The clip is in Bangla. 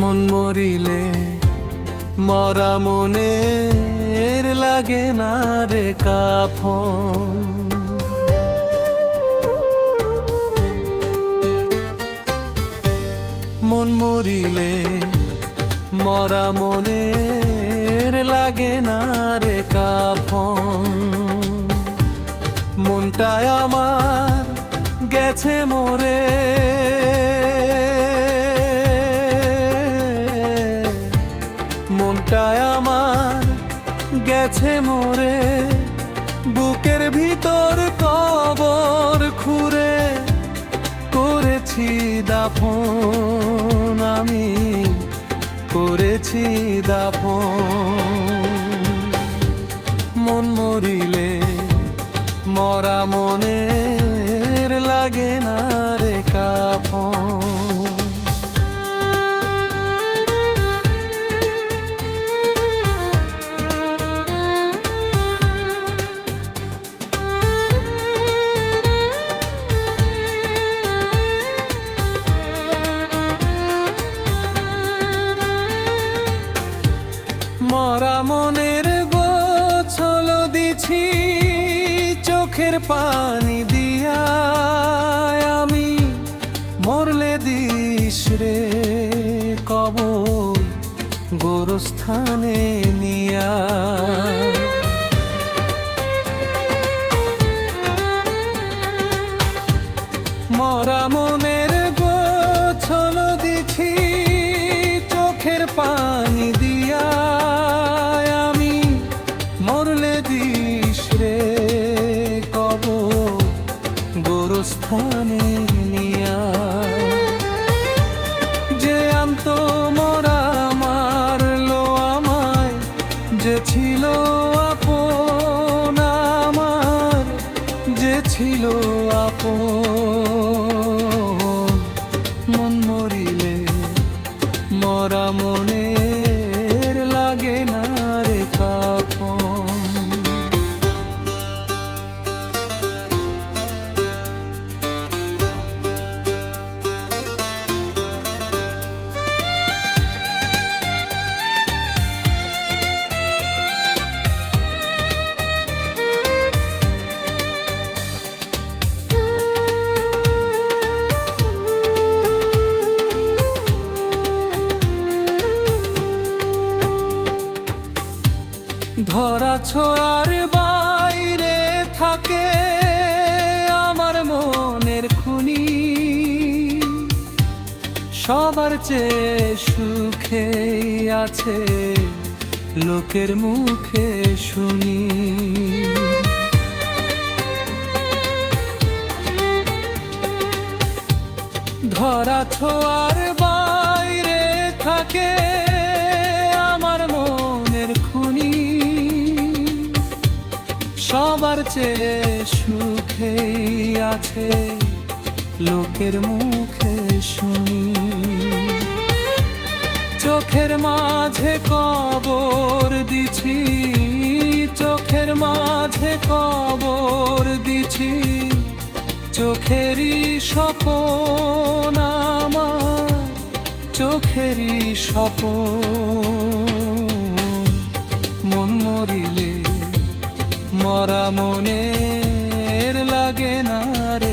মন মরিলে, মরা মনের লাগে না রে কাফন। মন মরিলে, মরা মনের লাগে না রে কাফন। মনটায় আমার গেছে মোরে মনটায় আমার গেছে মোরে, বুকের ভিতর কবর খুঁড়ে করেছি দাফন, আমি করেছি দাফন। মন মরিলে, মরা মনের মনের গোছল দিছি চোখের পানি দিয়া আমি মরলে দিস রে কবর গোরস্থানে নিয়া। ছিল আপন আমার যে ছিল আপন। মন মরিলে মরা মনের ধরা ছোঁয়ার বাইরে থাকে আমার মনের খুনি। সবার চেয়ে সুখে আছে লোকের মুখে শুনি। ধরা ছোঁয়ার বাইরে থাকে সবার চেয়ে সুখে আছে লোকের মুখে শুনি। চোখের মাঝে কবর দিছি, চোখের মাঝে কবর দিছি। চোখেরই স্বপন আমার, চোখেরই স্বপন মরা মনের লাগে না রে।